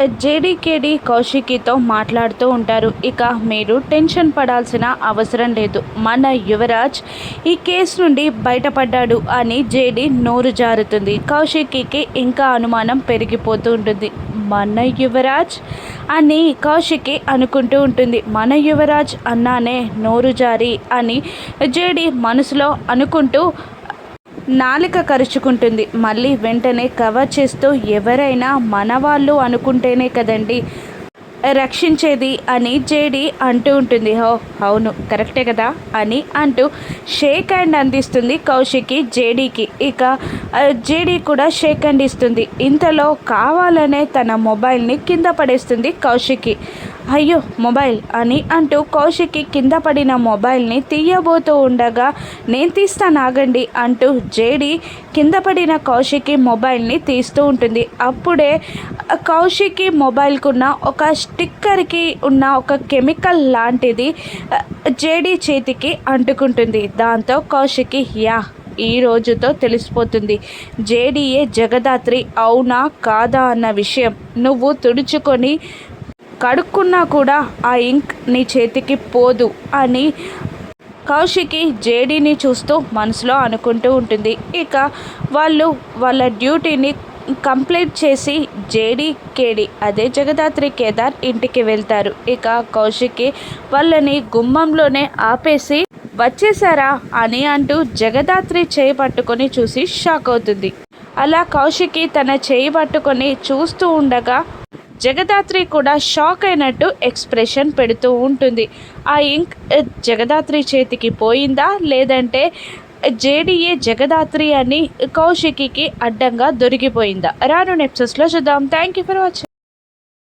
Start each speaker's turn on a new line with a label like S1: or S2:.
S1: జేడీకేడి కౌశికితో మాట్లాడుతూ ఉంటారు. ఇక మీరు టెన్షన్ పడాల్సిన అవసరం లేదు. మన యువరాజ్ ఈ కేసు నుండి బయటపడ్డాడు అని జేడీ నోరు జారుతుంది. కౌశికికి ఇంకా అనుమానం పెరిగిపోతూ ఉంటుంది. మన యువరాజ్ అని కౌశికి అనుకుంటూ ఉంటుంది. మన యువరాజ్ అన్నానే నోరు జారి అని జేడీ మనసులో అనుకుంటూ నాలిక కరుచుకుంటుంది. మళ్ళీ వెంటనే కవర్ చేస్తూ ఎవరైనా మనవాళ్ళు అనుకుంటేనే కదండి రక్షించేది అని జేడి అంటూ ఉంటుంది. హో అవును కరెక్టే కదా అని అంటూ షేక్ హ్యాండ్ అందిస్తుంది కౌశికి జేడీకి. ఇక జేడీ కూడా షేక్ హ్యాండ్ ఇస్తుంది. ఇంతలో కావాలనే తన మొబైల్ని కింద పడేస్తుంది కౌశికి. అయ్యో మొబైల్ అని అంటూ కౌశికి కింద పడిన మొబైల్ని తీయబోతూ ఉండగా నేను తీస్తాను ఆగండి అంటూ జేడి కింద పడిన కౌశికి మొబైల్ని తీస్తూ ఉంటుంది. అప్పుడే కౌశికి మొబైల్కున్న ఒక స్టిక్కర్కి ఉన్న ఒక కెమికల్ లాంటిది జేడి చేతికి అంటుకుంటుంది. దాంతో కౌశికి యా ఈ రోజుతో తెలిసిపోతుంది. జేడీఏ జగదాత్రి అవునా కాదా అన్న విషయం నువ్వు తుడుచుకొని కడుక్కున్నా కూడా ఆ ఇంక్ నీ చేతికి పోదు అని కౌశికి జేడీని చూస్తూ మనసులో అనుకుంటూ ఉంటుంది. ఇక వాళ్ళు వాళ్ళ డ్యూటీని కంప్లీట్ చేసి జేడీ కేడి అదే జగదాత్రి కేదార్ ఇంటికి వెళ్తారు. ఇక కౌశికి వాళ్ళని గుమ్మంలోనే ఆపేసి వచ్చేసారా? అని అంటూ జగదాత్రి చేయి పట్టుకొని చూసి షాక్ అవుతుంది. అలా కౌశికి తన చేయి పట్టుకొని చూస్తూ ఉండగా జగదాత్రి కూడా షాక్ అయినట్టు ఎక్స్ప్రెషన్ పెడుతూ ఉంటుంది. ఆ ఇంక్ జగదాత్రి చేతికి పోయిందా? లేదంటే జేడీఏ జగదాత్రి అని కౌశికి అడ్డంగా దొరికిపోయిందా? రాను నెప్సెస్లో చూద్దాం. Thank you for watching